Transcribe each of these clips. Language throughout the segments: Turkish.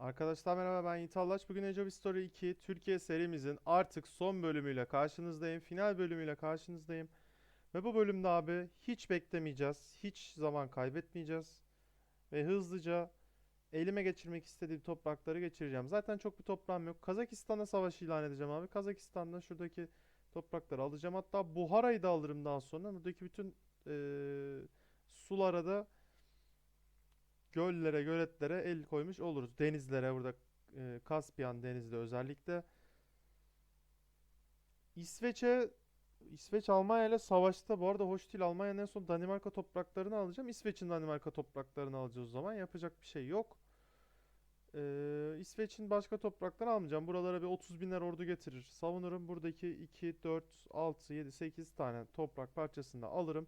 Arkadaşlar merhaba ben Yiğit Allaç. Bugün Age of History 2 Türkiye serimizin artık son bölümüyle karşınızdayım. Final bölümüyle karşınızdayım. Ve bu bölümde abi hiç beklemeyeceğiz. Hiç zaman kaybetmeyeceğiz. Ve hızlıca elime geçirmek istediğim toprakları geçireceğim. Zaten çok bir toprağım yok. Kazakistan'da savaş ilan edeceğim abi. Kazakistan'da şuradaki toprakları alacağım. Hatta Buhara'yı da alırım daha sonra. Buradaki bütün eee sulara da göllere, göletlere el koymuş oluruz. Denizlere burada e, Kaspyan denizde özellikle. İsveç'e İsveç Almanya ile savaşta bu arada hoş değil. Almanya'nın en son Danimarka topraklarını alacağım. İsveç'in Danimarka topraklarını alacağız o zaman. Yapacak bir şey yok. Ee, İsveç'in başka topraklarını almayacağım. Buralara bir 30 binler ordu getirir. Savunurum. Buradaki 2, 4, 6, 7, 8 tane toprak parçasını da alırım.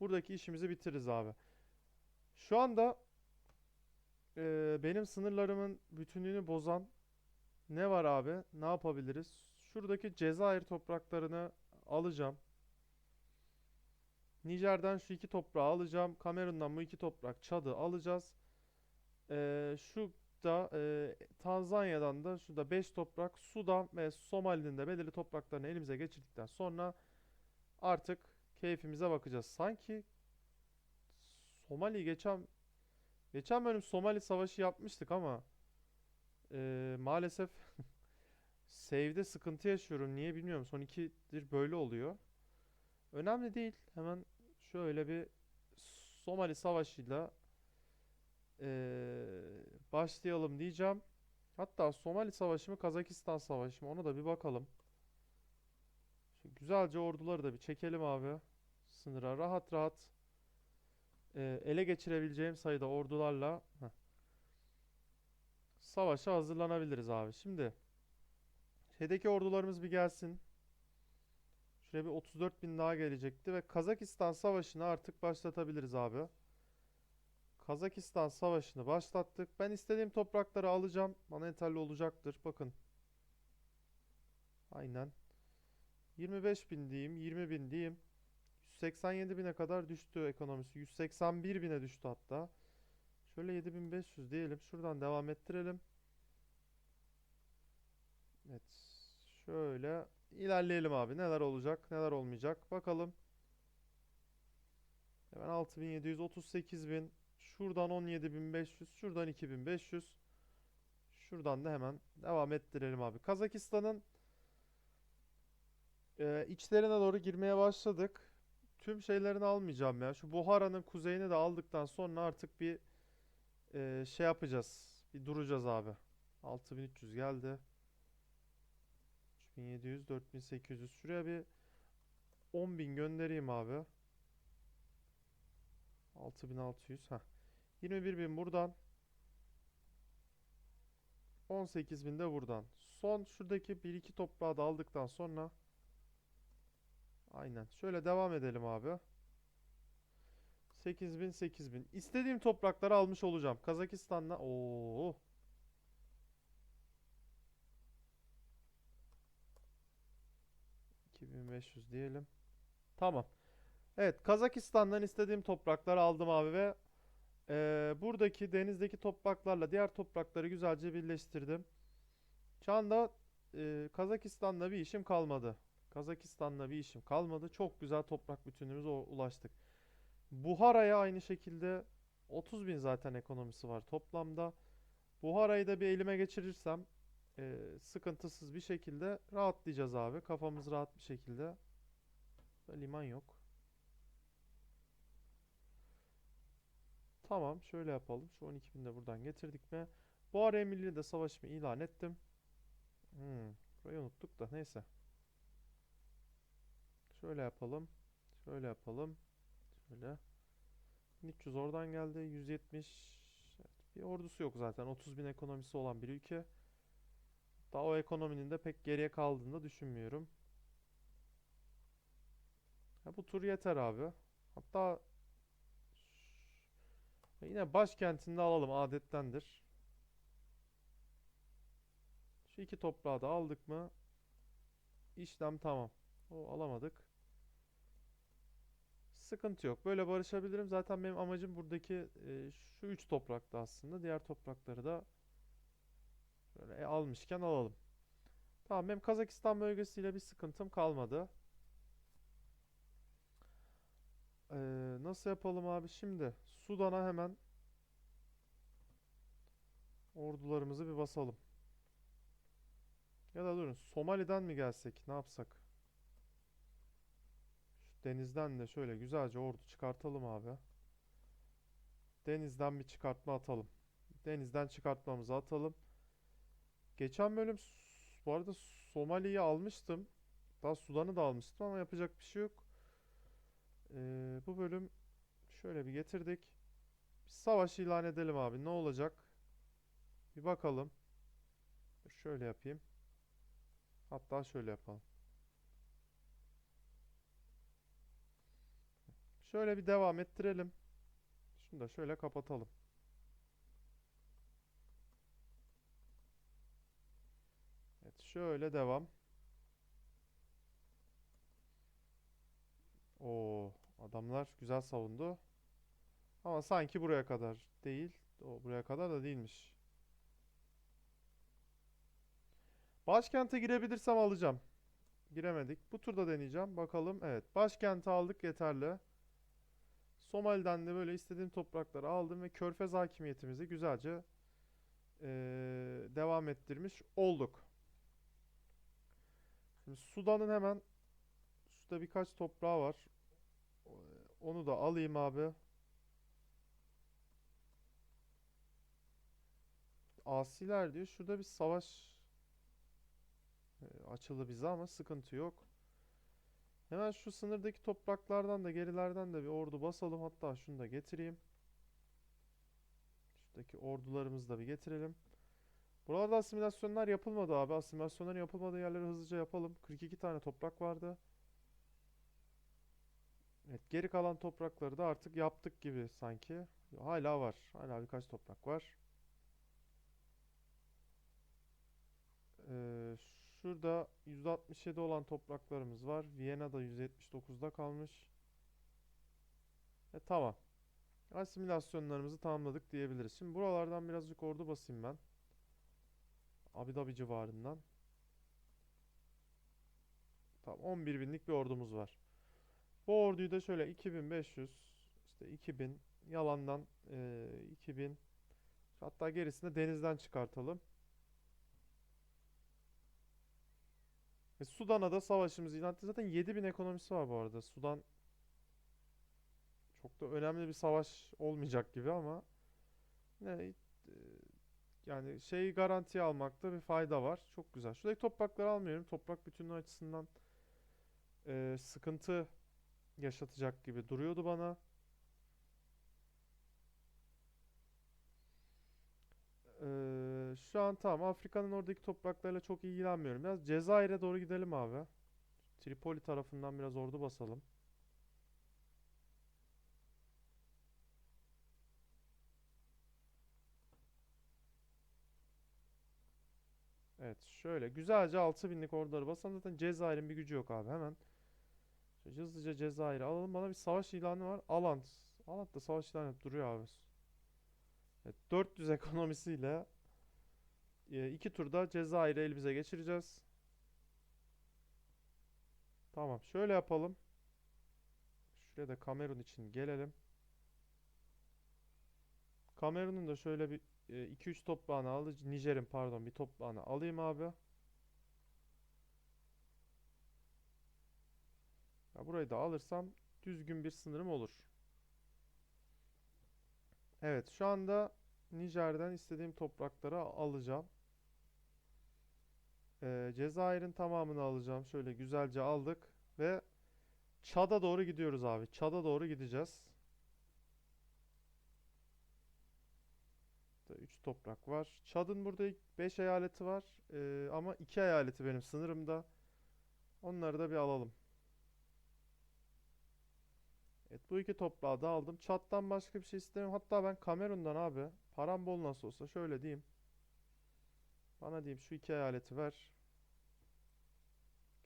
Buradaki işimizi bitiririz abi. Şu anda ee, benim sınırlarımın bütünlüğünü bozan ne var abi? Ne yapabiliriz? Şuradaki Cezayir topraklarını alacağım. Nijer'den şu iki toprağı alacağım. Kamerun'dan bu iki toprak Çad'ı alacağız. Ee, şu da e, Tanzanya'dan da şurada 5 toprak Sudan ve Somali'nin de belirli topraklarını elimize geçirdikten sonra artık keyfimize bakacağız. Sanki Somali geçen Geçen bölüm Somali Savaşı yapmıştık ama eee, maalesef save'de sıkıntı yaşıyorum. Niye bilmiyorum. Son ikidir böyle oluyor. Önemli değil. Hemen şöyle bir Somali Savaşı'yla eee, başlayalım diyeceğim. Hatta Somali Savaşı mı Kazakistan Savaşı mı ona da bir bakalım. Şu güzelce orduları da bir çekelim abi. Sınıra rahat rahat e, ele geçirebileceğim sayıda ordularla heh, savaşa hazırlanabiliriz abi. Şimdi şeydeki ordularımız bir gelsin. Şuraya bir 34 bin daha gelecekti ve Kazakistan Savaşı'nı artık başlatabiliriz abi. Kazakistan Savaşı'nı başlattık. Ben istediğim toprakları alacağım. Bana yeterli olacaktır. Bakın. Aynen. 25 bin diyeyim. 20 bin diyeyim. 187 bine kadar düştü ekonomisi. 181 bine düştü hatta. Şöyle 7500 diyelim. Şuradan devam ettirelim. Evet. Şöyle ilerleyelim abi. Neler olacak, neler olmayacak. Bakalım. Hemen 6700, 38000. Şuradan 17500, şuradan 2500. Şuradan da hemen devam ettirelim abi. Kazakistan'ın e, içlerine doğru girmeye başladık. Tüm şeylerini almayacağım ya. Şu Buhara'nın kuzeyini de aldıktan sonra artık bir e, şey yapacağız. Bir duracağız abi. 6300 geldi. 3700, 4800. Şuraya bir 10.000 göndereyim abi. 6600. Heh. 21.000 buradan. 18.000 de buradan. Son şuradaki 1-2 toprağı da aldıktan sonra Aynen. Şöyle devam edelim abi. 8000 8000. İstediğim toprakları almış olacağım. Kazakistan'da. Oo. ...2500 diyelim. Tamam. Evet. Kazakistan'dan istediğim toprakları aldım abi ve... eee, buradaki denizdeki topraklarla diğer toprakları güzelce birleştirdim. Şu anda... eee, Kazakistan'da bir işim kalmadı. Kazakistan'la bir işim kalmadı. Çok güzel toprak bütünlüğümüze ulaştık. Buhara'ya aynı şekilde 30 bin zaten ekonomisi var toplamda. Buhara'yı da bir elime geçirirsem e, sıkıntısız bir şekilde rahatlayacağız abi. Kafamız rahat bir şekilde. Liman yok. Tamam şöyle yapalım. Şu 12 bin de buradan getirdik mi? Buhara Milli de savaşımı ilan ettim. Hmm, burayı unuttuk da neyse. Şöyle yapalım. Şöyle yapalım. Şöyle. 1300 oradan geldi. 170. Evet, bir ordusu yok zaten. 30 bin ekonomisi olan bir ülke. Daha o ekonominin de pek geriye kaldığını da düşünmüyorum. Ya bu tur yeter abi. Hatta yine başkentinde alalım adettendir. Şu iki toprağı da aldık mı? İşlem tamam. O alamadık. Sıkıntı yok. Böyle barışabilirim. Zaten benim amacım buradaki e, şu üç toprakta aslında. Diğer toprakları da Şöyle e, almışken alalım. Tamam benim Kazakistan bölgesiyle bir sıkıntım kalmadı. Ee, nasıl yapalım abi şimdi? Sudan'a hemen ordularımızı bir basalım. Ya da durun Somali'den mi gelsek? Ne yapsak? Denizden de şöyle güzelce ordu çıkartalım abi. Denizden bir çıkartma atalım. Denizden çıkartmamızı atalım. Geçen bölüm bu arada Somali'yi almıştım. Daha Sudan'ı da almıştım ama yapacak bir şey yok. Ee, bu bölüm şöyle bir getirdik. Bir savaş ilan edelim abi. Ne olacak? Bir bakalım. Şöyle yapayım. Hatta şöyle yapalım. Şöyle bir devam ettirelim. Şunu da şöyle kapatalım. Evet, şöyle devam. Oo, adamlar güzel savundu. Ama sanki buraya kadar değil. O buraya kadar da değilmiş. Başkente girebilirsem alacağım. Giremedik. Bu turda deneyeceğim. Bakalım. Evet. Başkenti aldık yeterli. Somali'den de böyle istediğim toprakları aldım ve Körfez hakimiyetimizi güzelce eee, devam ettirmiş olduk. Şimdi Sudan'ın hemen şurada birkaç toprağı var. Onu da alayım abi. Asiler diyor. Şurada bir savaş e, açıldı bize ama sıkıntı yok. Hemen şu sınırdaki topraklardan da gerilerden de bir ordu basalım. Hatta şunu da getireyim. Şuradaki ordularımızı da bir getirelim. Buralarda asimilasyonlar yapılmadı abi. Asimilasyonların yapılmadığı yerleri hızlıca yapalım. 42 tane toprak vardı. Evet, geri kalan toprakları da artık yaptık gibi sanki. Hala var. Hala birkaç toprak var. Ee, şurada 167 olan topraklarımız var. Viyana'da 179'da kalmış. E, tamam. Asimilasyonlarımızı tamamladık diyebiliriz. Şimdi buralardan birazcık ordu basayım ben. Abu Dhabi civarından. Tamam 11 binlik bir ordumuz var. Bu orduyu da şöyle 2500 işte 2000 yalandan e, 2000 hatta gerisini de denizden çıkartalım. Ve Sudan'a da savaşımızı ilan etti. Zaten 7000 ekonomisi var bu arada. Sudan çok da önemli bir savaş olmayacak gibi ama ne e, yani şeyi garantiye almakta bir fayda var. Çok güzel. Şuradaki toprakları almıyorum. Toprak bütünlüğü açısından e, sıkıntı yaşatacak gibi duruyordu bana. Ee, şu an tamam Afrika'nın oradaki topraklarıyla çok ilgilenmiyorum. Biraz Cezayir'e doğru gidelim abi. Tripoli tarafından biraz ordu basalım. Evet şöyle güzelce 6000'lik orduları basalım. Zaten Cezayir'in bir gücü yok abi. Hemen hızlıca Cezayir'i alalım. Bana bir savaş ilanı var. Alant. Alant da savaş ilanı duruyor abi. Evet, 400 ekonomisiyle e, iki turda Cezayir'i elimize geçireceğiz. Tamam, şöyle yapalım. Şuraya da Kamerun için gelelim. Kamerun'un da şöyle bir 2-3 toprağını aldı. Nijer'in pardon bir toprağını alayım abi. Ya burayı da alırsam düzgün bir sınırım olur. Evet, şu anda Nijer'den istediğim toprakları alacağım. Ee, Cezayir'in tamamını alacağım. Şöyle güzelce aldık ve Çad'a doğru gidiyoruz abi. Çad'a doğru gideceğiz. 3 toprak var. Çad'ın burada 5 eyaleti var. Ee, ama 2 eyaleti benim sınırımda. Onları da bir alalım. Evet bu iki toprağı da aldım. Çat'tan başka bir şey istemiyorum. Hatta ben Kamerun'dan abi. Param bol nasıl olsa şöyle diyeyim. Bana diyeyim şu iki eyaleti ver.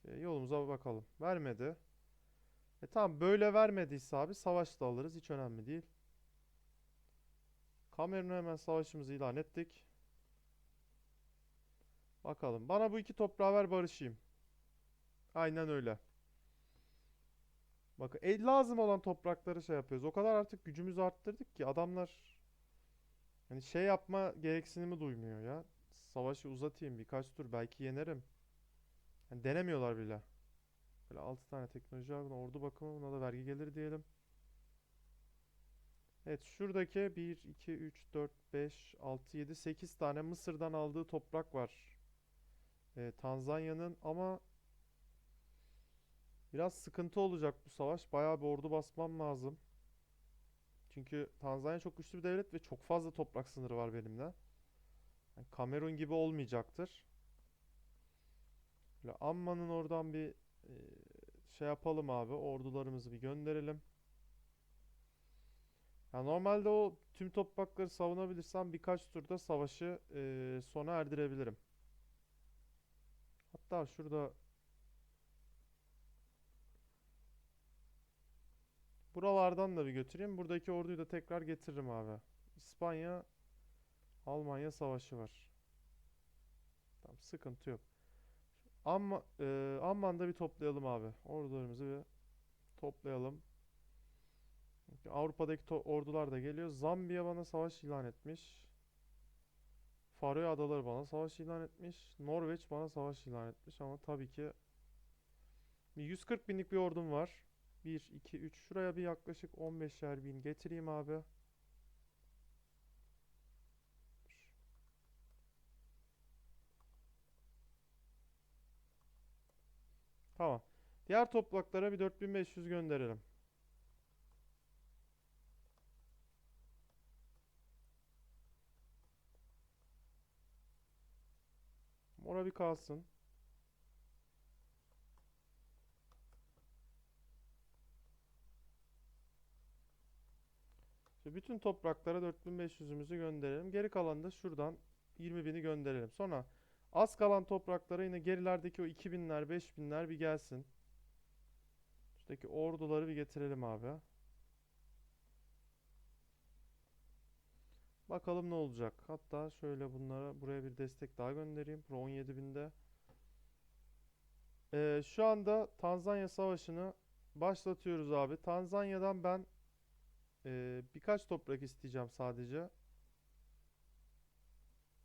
Okey, yolumuza bakalım. Vermedi. E tamam böyle vermediyse abi savaş da alırız. Hiç önemli değil. Kamerun'a hemen savaşımızı ilan ettik. Bakalım. Bana bu iki toprağı ver barışayım. Aynen öyle. Bakın el lazım olan toprakları şey yapıyoruz. O kadar artık gücümüzü arttırdık ki adamlar hani şey yapma gereksinimi duymuyor ya. Savaşı uzatayım birkaç tur belki yenerim. Yani denemiyorlar bile. Böyle 6 tane teknoloji var. Ordu bakımı buna da vergi gelir diyelim. Evet şuradaki 1, 2, 3, 4, 5, 6, 7, 8 tane Mısır'dan aldığı toprak var. Ee, Tanzanya'nın ama biraz sıkıntı olacak bu savaş. Bayağı bir ordu basmam lazım. Çünkü Tanzanya çok güçlü bir devlet ve çok fazla toprak sınırı var benimle. Yani Kamerun gibi olmayacaktır. Böyle Amman'ın oradan bir e, şey yapalım abi. Ordularımızı bir gönderelim. Ya normalde o tüm toprakları savunabilirsem birkaç turda savaşı e, sona erdirebilirim. Hatta şurada buralardan da bir götüreyim. Buradaki orduyu da tekrar getiririm abi. İspanya Almanya savaşı var. Tamam sıkıntı yok. Amma, e, Amman'da bir toplayalım abi. Ordularımızı bir toplayalım. Avrupa'daki to- ordular da geliyor. Zambiya bana savaş ilan etmiş. Faroe Adaları bana savaş ilan etmiş. Norveç bana savaş ilan etmiş ama tabii ki bir 140 binlik bir ordum var. 1, 2, 3. Şuraya bir yaklaşık 15'er bin getireyim abi. Tamam. Diğer topraklara bir 4500 gönderelim. Mora bir kalsın. Şimdi bütün topraklara 4500'ümüzü gönderelim. Geri kalan da şuradan 20.000'i gönderelim. Sonra az kalan topraklara yine gerilerdeki o 2000'ler 5000'ler bir gelsin. Şuradaki orduları bir getirelim abi. Bakalım ne olacak. Hatta şöyle bunlara buraya bir destek daha göndereyim. Bura 17.000'de. Ee, şu anda Tanzanya Savaşı'nı başlatıyoruz abi. Tanzanya'dan ben ee, birkaç toprak isteyeceğim sadece.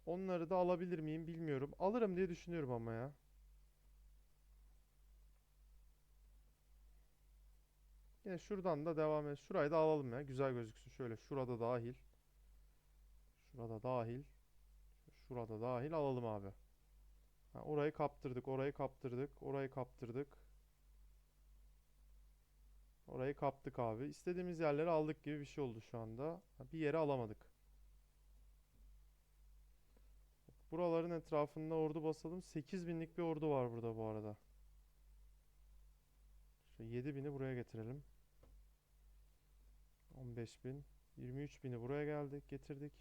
Onları da alabilir miyim bilmiyorum. Alırım diye düşünüyorum ama ya. Yine şuradan da devam et. Şurayı da alalım ya. Güzel gözüksün. Şöyle şurada dahil. Şurada dahil. Şurada dahil alalım abi. Ha, orayı kaptırdık, orayı kaptırdık, orayı kaptırdık. Orayı kaptık abi. İstediğimiz yerleri aldık gibi bir şey oldu şu anda. Bir yere alamadık. Buraların etrafında ordu basalım. 8000'lik bir ordu var burada bu arada. Şu 7000'i buraya getirelim. 15000. 23000'i buraya geldik, getirdik.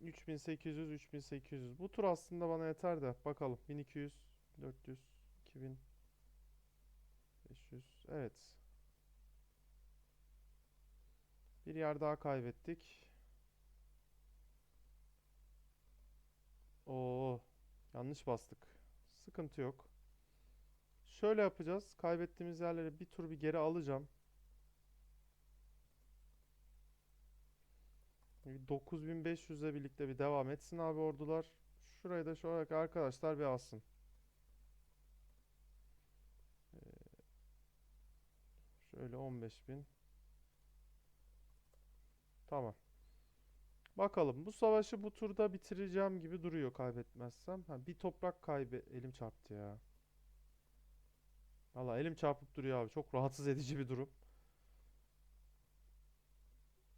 3800, 3800. Bu tur aslında bana yeter de. Bakalım. 1200, 400, 2000, 500. Evet. Bir yer daha kaybettik. Oo, yanlış bastık. Sıkıntı yok. Şöyle yapacağız. Kaybettiğimiz yerleri bir tur bir geri alacağım. Bir 9500'le birlikte bir devam etsin abi ordular. Şurayı da şöyle arkadaşlar bir alsın. Öyle 15 bin. Tamam. Bakalım. Bu savaşı bu turda bitireceğim gibi duruyor kaybetmezsem. Ha, bir toprak kaybe... Elim çarptı ya. Valla elim çarpıp duruyor abi. Çok rahatsız edici bir durum.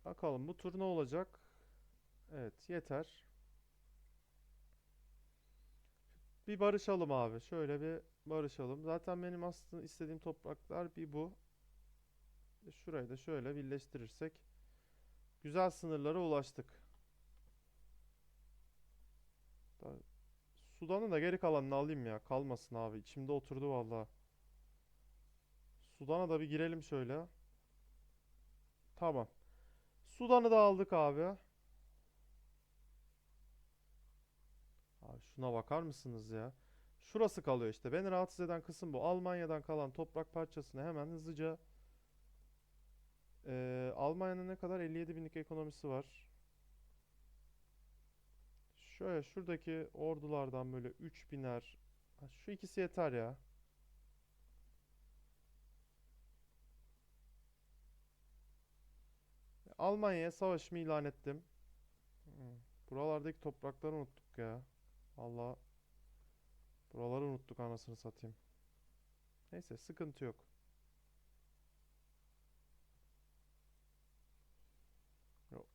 Bakalım bu tur ne olacak? Evet yeter. Bir barışalım abi. Şöyle bir barışalım. Zaten benim aslında istediğim topraklar bir bu. Şurayı da şöyle birleştirirsek güzel sınırlara ulaştık. Da- Sudan'ın da geri kalanını alayım ya. Kalmasın abi. İçimde oturdu valla. Sudan'a da bir girelim şöyle. Tamam. Sudan'ı da aldık abi. Şuna bakar mısınız ya? Şurası kalıyor işte. Beni rahatsız eden kısım bu. Almanya'dan kalan toprak parçasını hemen hızlıca Ee, Almanya'nın ne kadar? 57 binlik ekonomisi var. Şöyle şuradaki ordulardan böyle 3000'er. Ha, Şu ikisi yeter ya. Almanya'ya savaşımı ilan ettim. Hmm, Buralardaki toprakları unuttuk ya. Allah. Buraları unuttuk anasını satayım. Neyse sıkıntı yok.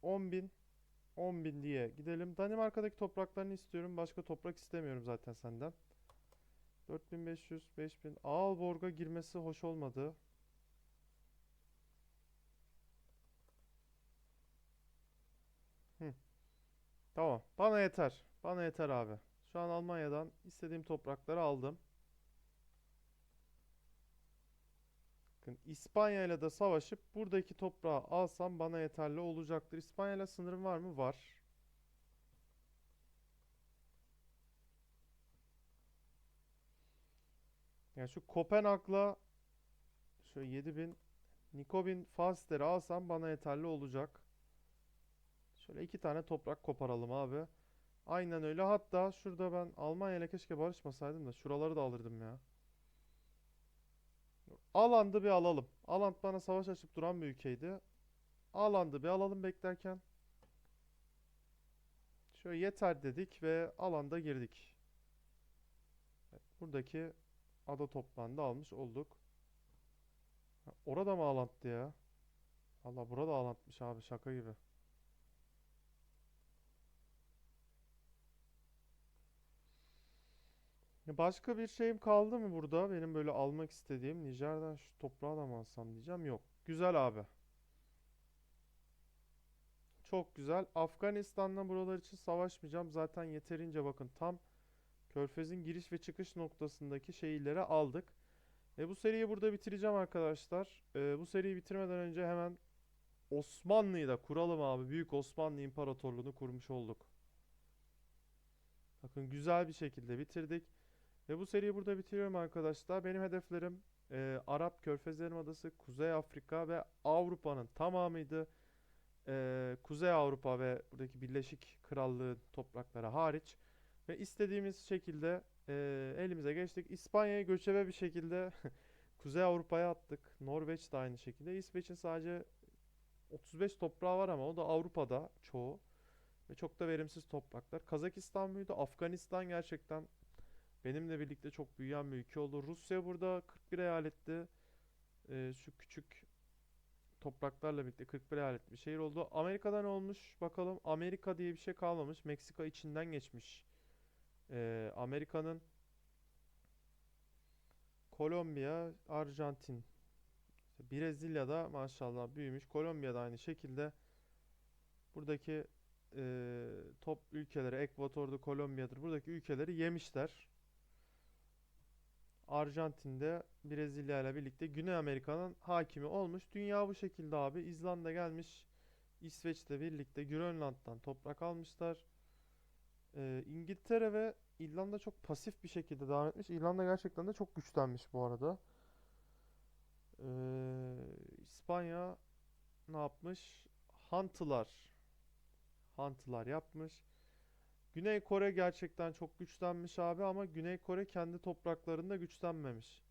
10 bin 10 bin diye gidelim. Danimarka'daki topraklarını istiyorum. Başka toprak istemiyorum zaten senden. 4500, 5000. Aalborg'a girmesi hoş olmadı. Hı. Tamam. Bana yeter. Bana yeter abi. Şu an Almanya'dan istediğim toprakları aldım. Bakın İspanya ile de savaşıp buradaki toprağı alsam bana yeterli olacaktır. İspanya ile sınırım var mı? Var. Yani şu Kopenhag'la şöyle 7000 Nikobin Falster'i alsam bana yeterli olacak. Şöyle iki tane toprak koparalım abi. Aynen öyle. Hatta şurada ben Almanya ile keşke barışmasaydım da şuraları da alırdım ya. Alandı bir alalım. Aland bana savaş açıp duran bir ülkeydi. Alandı bir alalım beklerken. Şöyle yeter dedik ve alanda girdik. Buradaki ada toplandı almış olduk. Orada mı alanttı ya? Valla burada alantmış abi şaka gibi. Başka bir şeyim kaldı mı burada? Benim böyle almak istediğim Nijer'den şu toprağı da mı alsam diyeceğim. Yok. Güzel abi. Çok güzel. Afganistan'la buralar için savaşmayacağım. Zaten yeterince bakın tam Körfez'in giriş ve çıkış noktasındaki şehirleri aldık. Ve bu seriyi burada bitireceğim arkadaşlar. Ee, bu seriyi bitirmeden önce hemen Osmanlı'yı da kuralım abi. Büyük Osmanlı İmparatorluğu'nu kurmuş olduk. Bakın güzel bir şekilde bitirdik. Ve bu seriyi burada bitiriyorum arkadaşlar. Benim hedeflerim e, Arap Körfez Yarımadası, Kuzey Afrika ve Avrupa'nın tamamıydı. E, Kuzey Avrupa ve buradaki Birleşik Krallığın toprakları hariç. Ve istediğimiz şekilde e, elimize geçtik. İspanya'yı göçebe bir şekilde Kuzey Avrupa'ya attık. Norveç de aynı şekilde. İsveç'in sadece 35 toprağı var ama o da Avrupa'da çoğu. Ve çok da verimsiz topraklar. Kazakistan mıydı? Afganistan gerçekten Benimle birlikte çok büyüyen bir ülke oldu. Rusya burada 41 eyaletti. Ee, şu küçük topraklarla birlikte 41 eyaletli bir şehir oldu. Amerika'da ne olmuş? Bakalım. Amerika diye bir şey kalmamış. Meksika içinden geçmiş. Ee, Amerika'nın Kolombiya, Arjantin, işte Brezilya'da maşallah büyümüş. Kolombiya'da aynı şekilde buradaki e, top ülkeleri, Ekvator'da Kolombiya'dır. Buradaki ülkeleri yemişler. Arjantin'de Brezilya ile birlikte Güney Amerika'nın hakimi olmuş. Dünya bu şekilde abi. İzlanda gelmiş. İsveç'le birlikte Grönland'dan toprak almışlar. Ee, İngiltere ve İrlanda çok pasif bir şekilde devam etmiş. İrlanda gerçekten de çok güçlenmiş bu arada. Ee, İspanya ne yapmış? Hantılar. Hantılar yapmış. Güney Kore gerçekten çok güçlenmiş abi ama Güney Kore kendi topraklarında güçlenmemiş.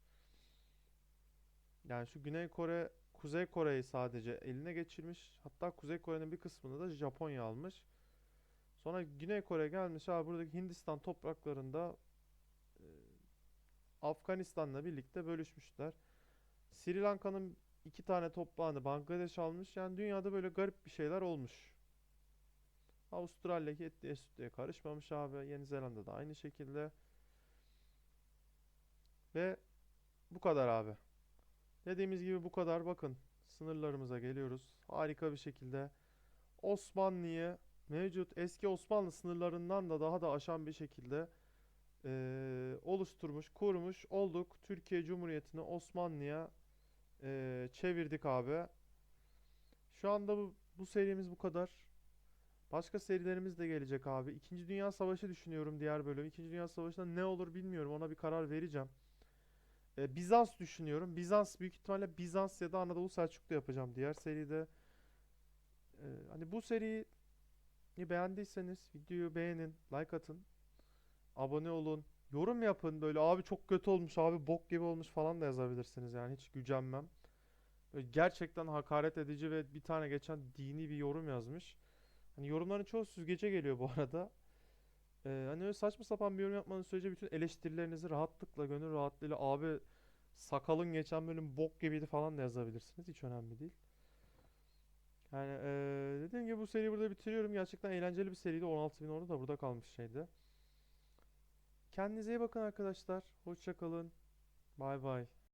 Yani şu Güney Kore, Kuzey Kore'yi sadece eline geçirmiş. Hatta Kuzey Kore'nin bir kısmını da Japonya almış. Sonra Güney Kore gelmiş abi buradaki Hindistan topraklarında e, Afganistan'la birlikte bölüşmüşler. Sri Lanka'nın iki tane toprağını Bangladeş almış. Yani dünyada böyle garip bir şeyler olmuş. Avustralya etliye sütlüye karışmamış abi. Yeni Zelanda da aynı şekilde. Ve bu kadar abi. Dediğimiz gibi bu kadar. Bakın sınırlarımıza geliyoruz. Harika bir şekilde Osmanlı'yı mevcut eski Osmanlı sınırlarından da daha da aşan bir şekilde eee, oluşturmuş, kurmuş olduk. Türkiye Cumhuriyeti'ni Osmanlı'ya eee, çevirdik abi. Şu anda bu, bu serimiz bu kadar. Başka serilerimiz de gelecek abi. İkinci Dünya Savaşı düşünüyorum diğer bölüm. İkinci Dünya Savaşı'nda ne olur bilmiyorum. Ona bir karar vereceğim. Ee, Bizans düşünüyorum. Bizans büyük ihtimalle Bizans ya da Anadolu Selçuklu yapacağım diğer seride. Ee, hani bu seriyi beğendiyseniz videoyu beğenin, like atın, abone olun, yorum yapın. Böyle abi çok kötü olmuş, abi bok gibi olmuş falan da yazabilirsiniz yani hiç gücenmem. Böyle gerçekten hakaret edici ve bir tane geçen dini bir yorum yazmış. Hani yorumların çoğu süzgece geliyor bu arada. Ee, hani öyle saçma sapan bir yorum yapmanız sürece bütün eleştirilerinizi rahatlıkla, gönül rahatlığıyla abi sakalın geçen bölüm bok gibiydi falan da yazabilirsiniz. Hiç önemli değil. Yani eee dediğim gibi bu seriyi burada bitiriyorum. Gerçekten eğlenceli bir seriydi. 16.000 orada da burada kalmış şeydi. Kendinize iyi bakın arkadaşlar. Hoşça kalın. Bay bay.